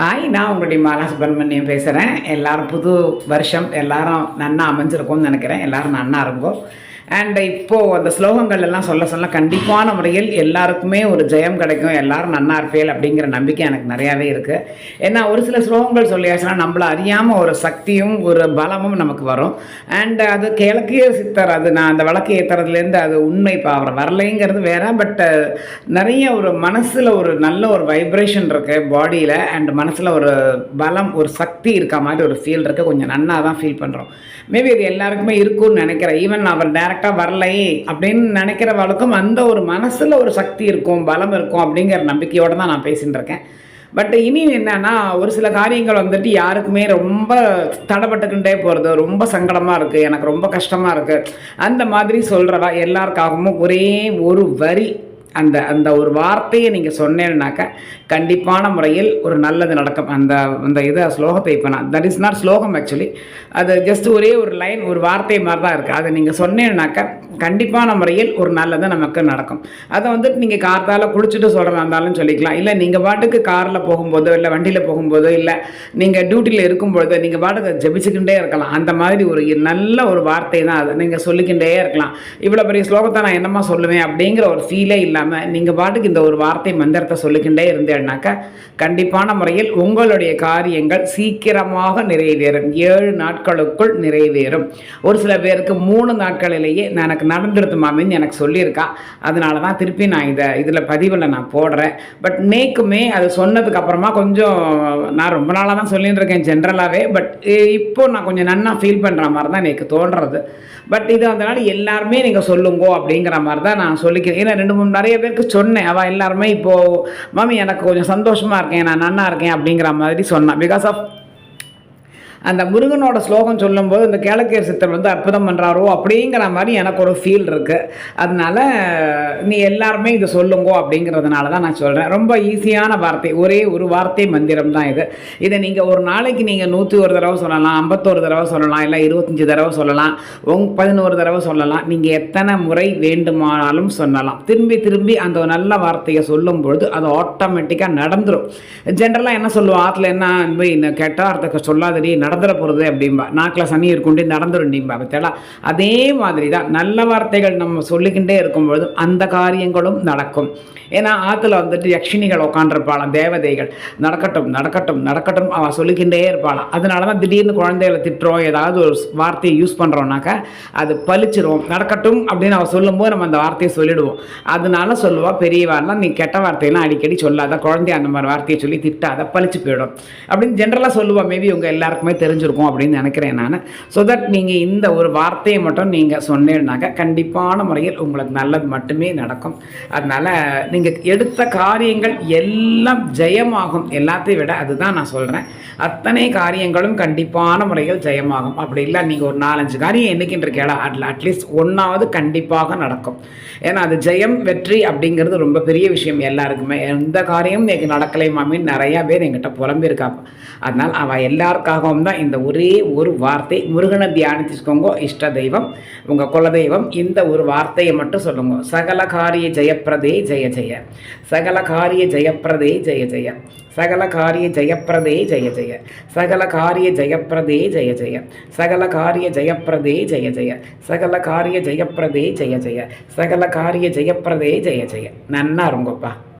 Hi நான் உங்களுடைய மாலா சுப்பிரமணியம் பேசுகிறேன் எல்லோரும் புது வருஷம் எல்லாரும் நன்னா அமைஞ்சிருக்கும்னு நினைக்கிறேன். எல்லாரும் நன்னா இருக்கும். அண்ட் இப்போது அந்த ஸ்லோகங்கள் எல்லாம் சொல்ல சொல்ல கண்டிப்பான முறையில் எல்லாருக்குமே ஒரு ஜெயம் கிடைக்கும். எல்லாரும் நன்னா இருப்பேல் அப்படிங்கிற நம்பிக்கை எனக்கு நிறையாவே இருக்குது ஏன்னா ஒரு சில ஸ்லோகங்கள் சொல்லியாச்சுன்னா நம்மளை அறியாமல் ஒரு சக்தியும் ஒரு பலமும் நமக்கு வரும். அண்ட் அது கிழக்கிய சித்தர் அது நான் அந்த விளக்கு ஏற்றுறதுலேருந்து அது உண்மை இப்போ வரலைங்கிறது வேற. பட் நிறைய ஒரு மனசில் ஒரு நல்ல ஒரு வைப்ரேஷன் இருக்குது பாடியில் அண்ட் மனசில் ஒரு பலம் ஒரு சக்தி இருக்க மாதிரி ஒரு ஃபீல் இருக்குது கொஞ்சம் நன்னா தான் ஃபீல் பண்ணுறோம் மேபி இது எல்லாருக்குமே இருக்கும்னு நினைக்கிறேன். ஈவன் அவர் கரெக்டாக வரலை அப்படின்னு நினைக்கிறவளுக்கும் அந்த ஒரு மனசில் ஒரு சக்தி இருக்கும் பலம் இருக்கும் அப்படிங்கிற நம்பிக்கையோடு தான் நான் பேசிகிட்டு இருக்கேன். பட் இனி என்னன்னா ஒரு சில காரியங்கள் வந்துட்டு யாருக்குமே ரொம்ப தடைப்பட்டுக்கிட்டே போகிறது ரொம்ப சங்கடமாக இருக்குது எனக்கு ரொம்ப கஷ்டமாக இருக்குது அந்த மாதிரி சொல்கிறவா எல்லாருக்காகவும் ஒரே ஒரு வரி அந்த அந்த ஒரு வார்த்தையை நீங்கள் சொன்னேன்னாக்க கண்டிப்பான முறையில் ஒரு நல்லது நடக்கும் அந்த அந்த இதை ஸ்லோகத்தை இப்போ நான் that is not slokam actually அது ஜஸ்ட் ஒரே ஒரு லைன் ஒரு வார்த்தை மாதிரி தான் இருக்குது அதை நீங்கள் சொன்னேன்னாக்க கண்டிப்பான முறையில் ஒரு நல்லது நமக்கு நடக்கும். அதை வந்துட்டு நீங்கள் கார்த்தால் குளிச்சுட்டு சொல்கிறதா இருந்தாலும் சொல்லிக்கலாம். இல்லை நீங்கள் பாட்டுக்கு காரில் போகும்போதோ இல்லை வண்டியில் போகும்போதோ இல்லை நீங்கள் டியூட்டியில் இருக்கும்பொழுதோ நீங்கள் பாட்டுக்கு ஜபிச்சுக்கிட்டே இருக்கலாம். அந்த மாதிரி ஒரு நல்ல ஒரு வார்த்தை தான் அது. நீங்கள் சொல்லிக்கிட்டே இருக்கலாம். இவ்வளோ பெரிய ஸ்லோகத்தை நான் என்னமா சொல்லுவேன் அப்படிங்கிற ஒரு ஃபீலே இல்லாமல் நீங்கள் பாட்டுக்கு இந்த ஒரு வார்த்தை மந்திரத்தை சொல்லிக்கிட்டே இருந்தேன்னாக்கா கண்டிப்பான முறையில் உங்களுடைய காரியங்கள் சீக்கிரமாக நிறைவேறும். ஏழு நாட்களுக்குள் நிறைவேறும். ஒரு சில பேருக்கு மூணு நாட்களிலேயே நான் எனக்கு நடந்துருது மாமின்னு எனக்கு சொல்லியிருக்கான் அதனால தான் திருப்பி நான் இதை இதில் பதிவில் நான் போடுறேன். பட் நேக்குமே அது சொன்னதுக்கு அப்புறமா கொஞ்சம் நான் ரொம்ப நாளாக தான் சொல்லிட்டு இருக்கேன் ஜென்ரலாகவே பட் இப்போ நான் கொஞ்சம் நன்னா ஃபீல் பண்ணுற மாதிரி தான் எனக்கு தோன்றது. பட் இது அதனால் எல்லாருமே நீங்கள் சொல்லுங்கோ அப்படிங்கிற மாதிரி தான் நான் சொல்லிக்கிறேன். ஏன்னா ரெண்டு மூணு நிறைய பேருக்கு சொன்னேன். அவள் எல்லாருமே இப்போது மாமி எனக்கு கொஞ்சம் சந்தோஷமாக இருக்கேன். நான் நன்னா இருக்கேன். அப்படிங்கிற மாதிரி சொன்னான் பிகாஸ் ஆஃப் அந்த முருகனோட ஸ்லோகம் சொல்லும்போது இந்த கேளக்கேர் சித்தர் வந்து அற்புதம் பண்ணுறாரோ அப்படிங்கிற மாதிரி எனக்கு ஒரு ஃபீல் இருக்குது அதனால நீ எல்லாருமே இது சொல்லுங்கோ அப்படிங்கிறதுனால தான் நான் சொல்கிறேன் ரொம்ப ஈஸியான வார்த்தை. ஒரே ஒரு வார்த்தை மந்திரம் தான் இது. இதை நீங்கள் ஒரு நாளைக்கு நீங்கள் நூற்றி ஒரு தடவை சொல்லலாம் ஐம்பத்தோரு தடவை சொல்லலாம் இல்லை இருபத்தஞ்சி தடவை சொல்லலாம் உங் பதினோரு தடவை சொல்லலாம். நீங்கள் எத்தனை முறை வேண்டுமானாலும் சொல்லலாம். திரும்பி திரும்பி அந்த நல்ல வார்த்தையை சொல்லும் பொழுது அது ஆட்டோமேட்டிக்காக நடந்துடும் ஜென்ரலாக என்ன சொல்லுவோம் ஆற்றுல என்ன இந்த கெட்ட வார்த்தை சொல்லாதடி நடந்துட போகிறது அப்படிம்பா. நாக்கில் சனி இருக்குண்டு நடந்துருண்டிம்பா பத்தியலா அதே மாதிரி தான் நல்ல வார்த்தைகள் நம்ம சொல்லிக்கிட்டே இருக்கும்பொழுது அந்த காரியங்களும் நடக்கும். ஏன்னா ஆற்றுல வந்துட்டு யக்ஷினிகள் உட்காண்டிருப்பாளாம் தேவதைகள். நடக்கட்டும் நடக்கட்டும் நடக்கட்டும் அவள் சொல்லிக்கிட்டே இருப்பாளாம். அதனால தான் திடீர்னு குழந்தைகளை திட்டுறோம் ஏதாவது ஒரு வார்த்தையை யூஸ் பண்ணுறோம்னாக்கா அது பழிச்சிரும். நடக்கட்டும் அப்படின்னு அவள் சொல்லும்போது நம்ம அந்த வார்த்தையை சொல்லிடுவோம். அதனால சொல்லுவாள் பெரியவாள்லாம் நீ கெட்ட வார்த்தையெல்லாம் அடிக்கடி சொல்லாத. குழந்தை அந்த மாதிரி வார்த்தையை சொல்லி திட்டாத பழிச்சு போயிடும். அப்படின்னு ஜென்ரலாக சொல்லுவாள் மேபி உங்கள் எல்லாருக்குமே தெரிஞ்சிருக்கும் அப்படின்னு நினைக்கிறேன் நான். ஸோ தட் நீங்கள் இந்த ஒரு வார்த்தையை மட்டும் நீங்கள் சொன்னேன்னாக்க கண்டிப்பான முறையில் உங்களுக்கு நல்லது மட்டுமே நடக்கும். அதனால் நீங்கள் எடுத்த காரியங்கள் எல்லாம் ஜெயமாகும். எல்லாத்தையும் விட அதுதான் நான் சொல்கிறேன் அத்தனை காரியங்களும் கண்டிப்பான முறையில் ஜெயமாகும். அப்படி இல்லை நீங்கள் ஒரு நாலஞ்சு காரியம் என்னைக்கின்ற கேளா. அதில் அட்லீஸ்ட் ஒன்றாவது கண்டிப்பாக நடக்கும். ஏன்னா அது ஜெயம் வெற்றி அப்படிங்கிறது ரொம்ப பெரிய விஷயம் எல்லாருக்குமே. எந்த காரியமும் எனக்கு நடக்கலை மாமின்னு நிறையா பேர் எங்கிட்ட புலம்பியிருக்காப்ப அதனால் அவள் எல்லாருக்காகவும் தான் இந்த ஒரே ஒரு வார்த்தை. முருகனை தியானிச்சுக்கோங்க இஷ்ட தெய்வம். உங்கள் குலதெய்வம் இந்த ஒரு வார்த்தையை மட்டும் சொல்லுங்க. சகல காரிய ஜெயப்பிரதே ஜெய ஜெய. சகல காரிய ஜெயப்பிரதே ஜெய ஜெய. சகல காரிய ஜெயப்பிரதே ஜெய ஜெய. சகல காரிய ஜெயப்பிரதே ஜெய ஜெய. சகல காரிய ஜெயப்பிரதே ஜெய ஜெய. சகல காரிய ஜெயப்பிரதே ஜெய ஜெய. சகல காரிய ஜெயப்பிரதே ஜெய ஜெய. நன்னா இருங்கப்பா.